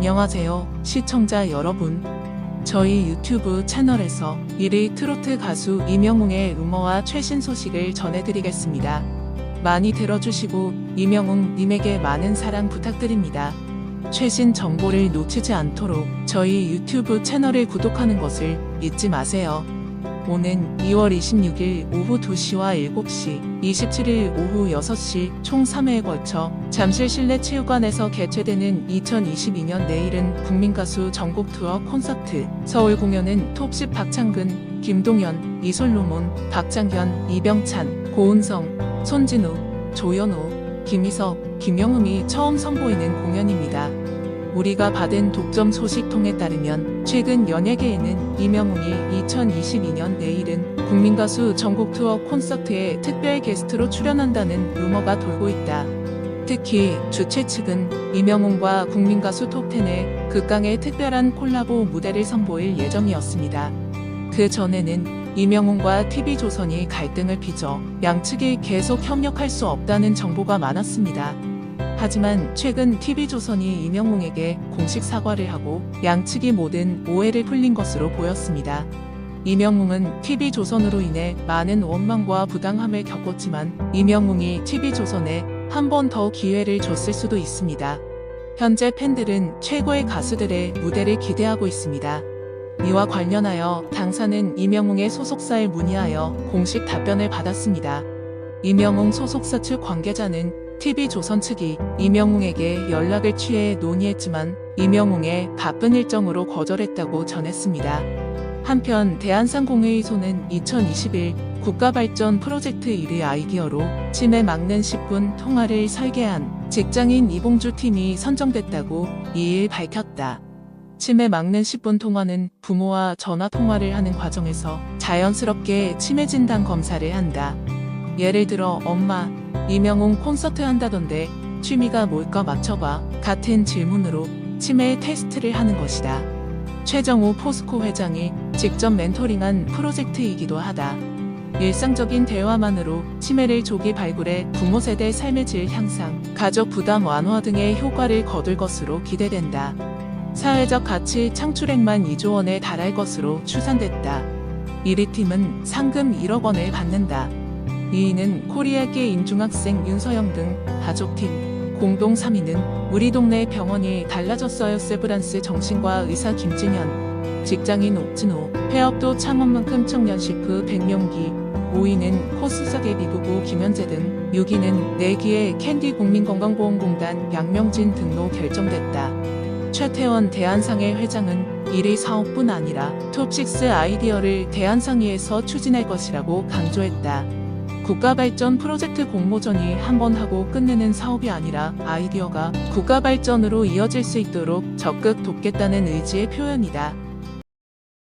안녕하세요, 시청자 여러분. 저희 유튜브 채널에서 1위 트로트 가수 이명웅의 루머와 최신 소식을 전해드리겠습니다. 많이 들어주시고 이명웅 님에게 많은 사랑 부탁드립니다. 최신 정보를 놓치지 않도록 저희 유튜브 채널을 구독하는 것을 잊지 마세요. 오는 2월 26일 오후 2시와 7시, 27일 오후 6시 총 3회에 걸쳐 잠실 실내 체육관에서 개최되는 2022년 내일은 국민가수 전국 투어 콘서트 서울 공연은 톱10 박창근, 김동현, 이솔로몬, 박장현, 이병찬, 고은성, 손진우, 조현우, 김희석, 김영음이 처음 선보이는 공연입니다. 우리가 받은 독점 소식통에 따르면 최근 연예계에는 이명웅이 2022년 내일은 국민가수 전국 투어 콘서트에 특별 게스트로 출연한다는 루머가 돌고 있다. 특히 주최 측은 이명웅과 국민가수 톱10의 극강의 특별한 콜라보 무대를 선보일 예정이었습니다. 그 전에는 이명웅과 TV조선이 갈등을 빚어 양측이 계속 협력할 수 없다는 정보가 많았습니다. 하지만 최근 TV조선이 이명웅에게 공식 사과를 하고 양측이 모든 오해를 풀린 것으로 보였습니다. 이명웅은 TV조선으로 인해 많은 원망과 부당함을 겪었지만 이명웅이 TV조선에 한 번 더 기회를 줬을 수도 있습니다. 현재 팬들은 최고의 가수들의 무대를 기대하고 있습니다. 이와 관련하여 당사는 이명웅의 소속사에 문의하여 공식 답변을 받았습니다. 이명웅 소속사 측 관계자는 TV조선 측이 이명웅에게 연락을 취해 논의했지만 이명웅의 바쁜 일정으로 거절했다고 전했습니다. 한편 대한상공회의소는 2021 국가발전 프로젝트 1위 아이디어로 치매 막는 10분 통화를 설계한 직장인 이봉주 팀이 선정됐다고 2일 밝혔다. 치매 막는 10분 통화는 부모와 전화 통화를 하는 과정에서 자연스럽게 치매 진단 검사를 한다. 예를 들어 엄마 이명웅 콘서트 한다던데 취미가 뭘까 맞춰봐 같은 질문으로 치매 테스트를 하는 것이다. 최정우 포스코 회장이 직접 멘토링한 프로젝트이기도 하다. 일상적인 대화만으로 치매를 조기 발굴해 부모 세대 삶의 질 향상, 가족 부담 완화 등의 효과를 거둘 것으로 기대된다. 사회적 가치 창출액만 2조 원에 달할 것으로 추산됐다. 1위 팀은 상금 1억 원을 받는다. 2위는 코리아계 인중학생 윤서영 등 가족팀, 공동 3위는 우리 동네 병원이 달라졌어요. 세브란스 정신과 의사 김진현, 직장인 옥진호, 폐업도 창원만큼 청년 셰프 백명기, 5위는 코스석의 미부부 김현재 등 6위는 내기의 캔디 국민건강보험공단 양명진 등로 결정됐다. 최태원 대한상해 회장은 1위 사업뿐 아니라 톱6 아이디어를 대한상해에서 추진할 것이라고 강조했다. 국가발전 프로젝트 공모전이 한 번 하고 끝내는 사업이 아니라 아이디어가 국가발전으로 이어질 수 있도록 적극 돕겠다는 의지의 표현이다.